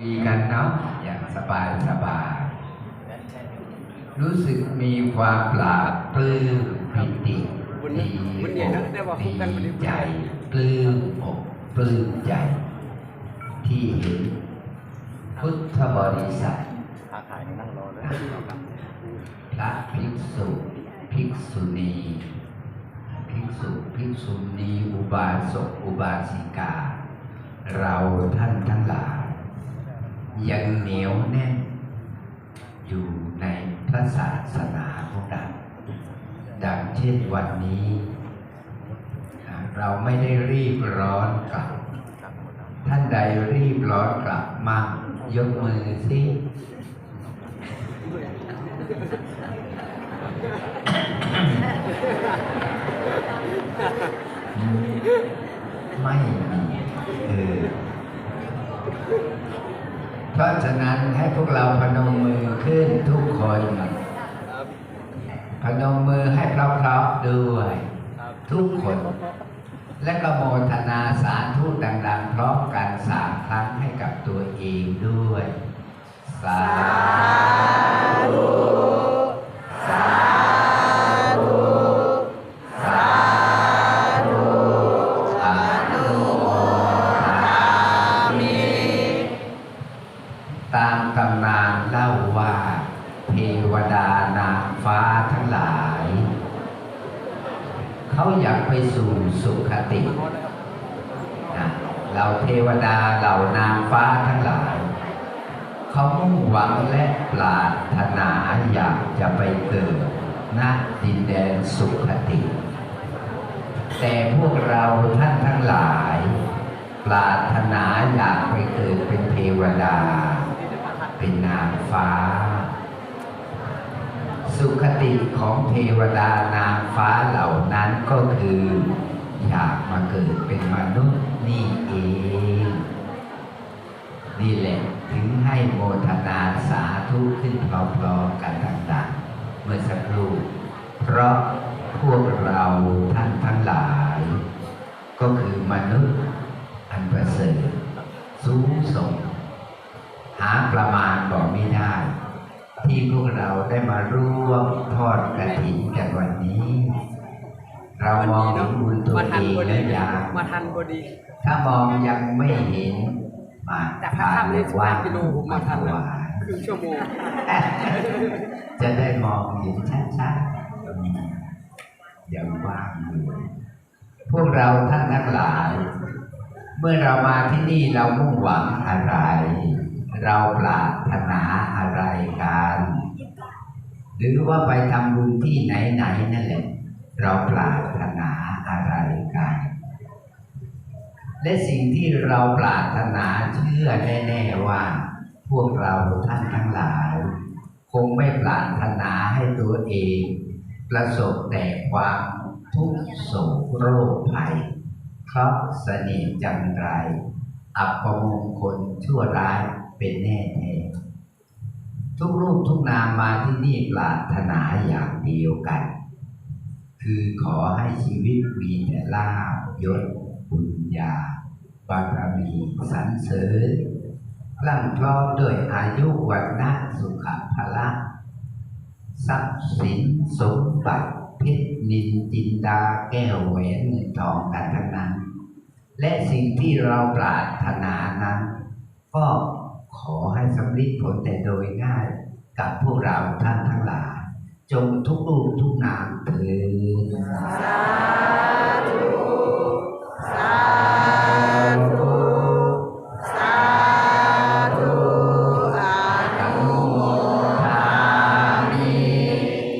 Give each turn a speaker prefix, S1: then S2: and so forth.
S1: ดีกันเนาะอย่างสบายสบาย รู้สึกมีความปลาบปลื้มปิติดี
S2: บุญใหญ่นะได้ว่าคู่กันบุญ
S1: ดี
S2: ใจ
S1: ปลื้มอกปลื้มใจ ที่เห็นพุทธบริษัท
S3: ค้าขายนั่งรอเลย
S1: พระภิกษุภิกษุณีภิกษุภิกษุณีอุบาสกอุบาสิกา เราท่านทั้งหลาย ยังเหนียวแน่น อยู่ในพระศาสนาของเราดังเช่นวันนี้ เราไม่ได้รีบร้อนกลับ ท่านใดรีบร้อนกลับมากยกมือสิไม่มีเออ ราะฉะนั้นให้พวกเราพนมมือขึ้นทุกคนพนมมือให้พร้อมๆด้วย ทุกคน และก็โมทนาสาธุดังๆพร้อมกันสามครั้งให้กับตัวเองด้วย สาธุ ตามตำนานเล่าว่าเทวดานางฟ้าทั้งหลาย เขาอยากไปสู่สุขตินะเราเทวดาเหล่านางฟ้าทั้งหลาย เขามุ่งหวังและปรารถนาอยากจะไปเกิดณดินแดนสุขติ แต่พวกเราท่านทั้งหลาย ปรารถนาอยากไปเกิดเป็นเทวดา เป็นนางฟ้า สุขติของเทวดานางฟ้าเหล่านั้นก็คือ อยากมาเกิดเป็นมนุษย์นี่เอง นี่แหละถึงให้โมทนาสาธุขึ้นพร้อมๆกันต่างๆ เมื่อสักครู่เพราะพวกเราท่านทั้งหลาย ก็คือมนุษย์อันประเสริฐสูงส่ง หาประมาณบอกไม่ได้ ที่พวกเราได้มาร่วมทอดกระถินกันวันนี้ เรามองเห็นบุญตัว
S2: มาทั
S1: เอนง
S2: พอ
S1: แล้
S2: ดี
S1: วยัง
S2: มาทันพอดี
S1: ถ้ามองยังไม่เห็นมา
S2: แต่พระข้ามเลยสิบห้ากิโลผมมาทันแล้ว
S1: ถวาย
S2: ครึ่งชั่วโมง
S1: จะได้มองเห็นชัดๆอย่าว่างอยู่พวกเราท่านทั้งหลาย เมื่อเรามาที่นี่เรามุ่งหวังอะไร เราปรารถนาอะไรกันหรือว่าไปทำบุญที่ไหนๆนั่นแหละ เราปรารถนาอะไรกัน และสิ่งที่เราปรารถนาเชื่อแน่ๆว่า พวกเราท่านทั้งหลาย คงไม่ปรารถนาให้ตัวเอง ประสบแต่ความทุกข์โศกโรคภัยเคราะห์สน่ห์จันไร อัปมงคลชั่วร้าย เป็นแน่แท้ทุกรูปทุกนามมาที่นี่ปรารถนาอย่างเดียวกัน คือขอให้ชีวิตมีแต่ลาบยศบุญญาบารมีสรรเสริญพลั่งพร้อมด้วยอายุวันนะสุขภาละทรัพย์สินสมบัติเพชรนินจินดาแก้วแหวนเงินทองกันทั้งนั้น และสิ่งที่เราปรารถนานั้น ก็ ขอให้สำลิดผลแต่โดยง่ายกับพวกเราท่านทั้งหลาย จงทุกรูปทุกนามเถิด